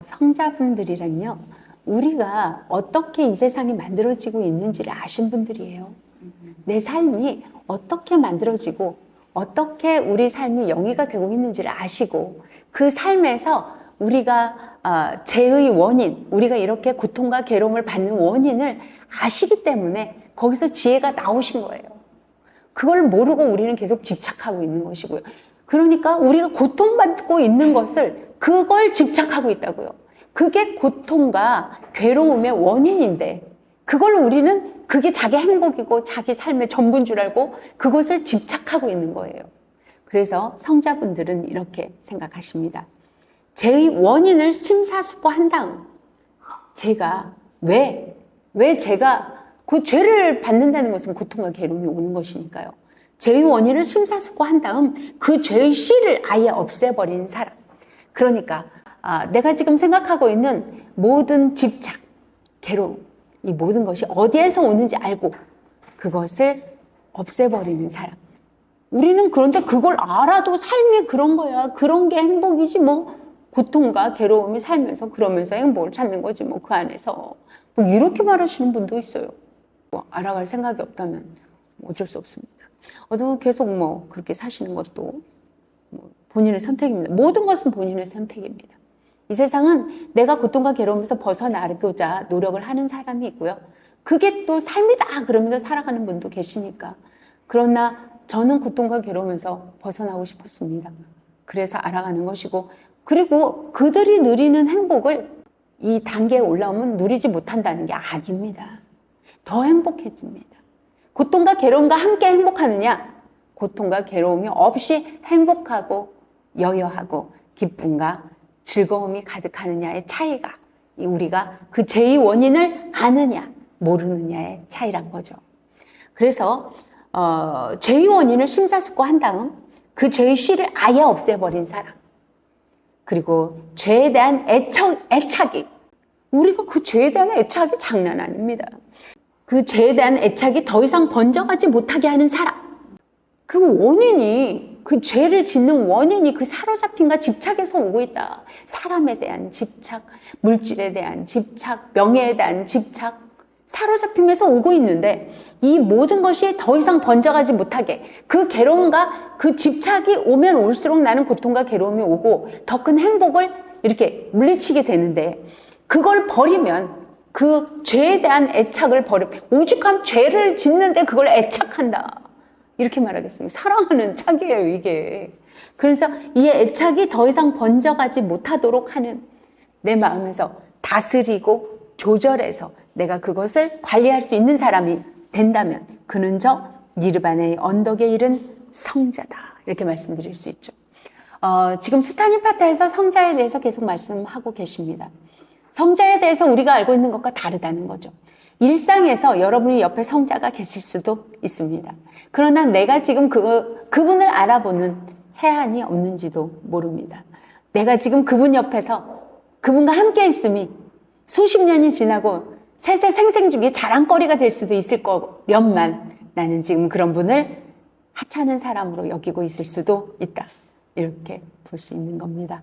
성자분들이란요, 우리가 어떻게 이 세상이 만들어지고 있는지를 아신 분들이에요. 내 삶이 어떻게 만들어지고, 어떻게 우리 삶이 영위가 되고 있는지를 아시고, 그 삶에서 우리가 아, 죄의 원인, 우리가 이렇게 고통과 괴로움을 받는 원인을 아시기 때문에 거기서 지혜가 나오신 거예요. 그걸 모르고 우리는 계속 집착하고 있는 것이고요. 그러니까 우리가 고통받고 있는 것을 그걸 집착하고 있다고요. 그게 고통과 괴로움의 원인인데 그걸 우리는 그게 자기 행복이고 자기 삶의 전부인 줄 알고 그것을 집착하고 있는 거예요. 그래서 성자분들은 이렇게 생각하십니다. 죄의 원인을 심사숙고한 다음 제가 왜, 왜 제가 그 죄를 받는다는 것은 고통과 괴로움이 오는 것이니까요. 죄의 원인을 심사숙고한 다음 그 죄의 씨를 아예 없애버린 사람. 그러니까 아, 내가 지금 생각하고 있는 모든 집착, 괴로움, 이 모든 것이 어디에서 오는지 알고 그것을 없애버리는 사람. 우리는 그런데 그걸 알아도 삶이 그런 거야. 그런 게 행복이지 뭐. 고통과 괴로움이 살면서 그러면서 행복을 찾는 거지 뭐 그 안에서. 뭐 이렇게 말하시는 분도 있어요. 뭐 알아갈 생각이 없다면 어쩔 수 없습니다. 어도 계속 뭐 그렇게 사시는 것도 뭐 본인의 선택입니다. 모든 것은 본인의 선택입니다. 이 세상은 내가 고통과 괴로움에서 벗어나고자 노력을 하는 사람이 있고요. 그게 또 삶이다 그러면서 살아가는 분도 계시니까. 그러나 저는 고통과 괴로움에서 벗어나고 싶었습니다. 그래서 알아가는 것이고, 그리고 그들이 누리는 행복을 이 단계에 올라오면 누리지 못한다는 게 아닙니다. 더 행복해집니다. 고통과 괴로움과 함께 행복하느냐? 고통과 괴로움이 없이 행복하고 여여하고 기쁨과 즐거움이 가득하느냐의 차이가 이 우리가 그 죄의 원인을 아느냐 모르느냐의 차이란 거죠. 그래서 어, 죄의 원인을 심사숙고한 다음 그 죄의 씨를 아예 없애버린 사람 그리고 죄에 대한 애착, 애착이 우리가 그 죄에 대한 애착이 장난 아닙니다. 그 죄에 대한 애착이 더 이상 번져가지 못하게 하는 사람. 그 원인이, 그 죄를 짓는 원인이 그 사로잡힘과 집착에서 오고 있다. 사람에 대한 집착, 물질에 대한 집착, 명예에 대한 집착, 사로잡힘에서 오고 있는데 이 모든 것이 더 이상 번져가지 못하게 그 괴로움과 그 집착이 오면 올수록 나는 고통과 괴로움이 오고 더 큰 행복을 이렇게 물리치게 되는데 그걸 버리면 그 죄에 대한 애착을 버려 오죽한 죄를 짓는데 그걸 애착한다 이렇게 말하겠습니다. 사랑하는 착이에요 이게. 그래서 이 애착이 더 이상 번져가지 못하도록 하는 내 마음에서 다스리고 조절해서 내가 그것을 관리할 수 있는 사람이 된다면 그는 저 니르바네의 언덕에 이른 성자다 이렇게 말씀드릴 수 있죠. 어, 지금 수타님 파타에서 성자에 대해서 계속 말씀하고 계십니다. 성자에 대해서 우리가 알고 있는 것과 다르다는 거죠. 일상에서 여러분이 옆에 성자가 계실 수도 있습니다. 그러나 내가 지금 그, 그분을 알아보는 해안이 없는지도 모릅니다. 내가 지금 그분 옆에서 그분과 함께 있음이 수십 년이 지나고 세세 생생 중에 자랑거리가 될 수도 있을 거련만 나는 지금 그런 분을 하찮은 사람으로 여기고 있을 수도 있다. 이렇게 볼 수 있는 겁니다.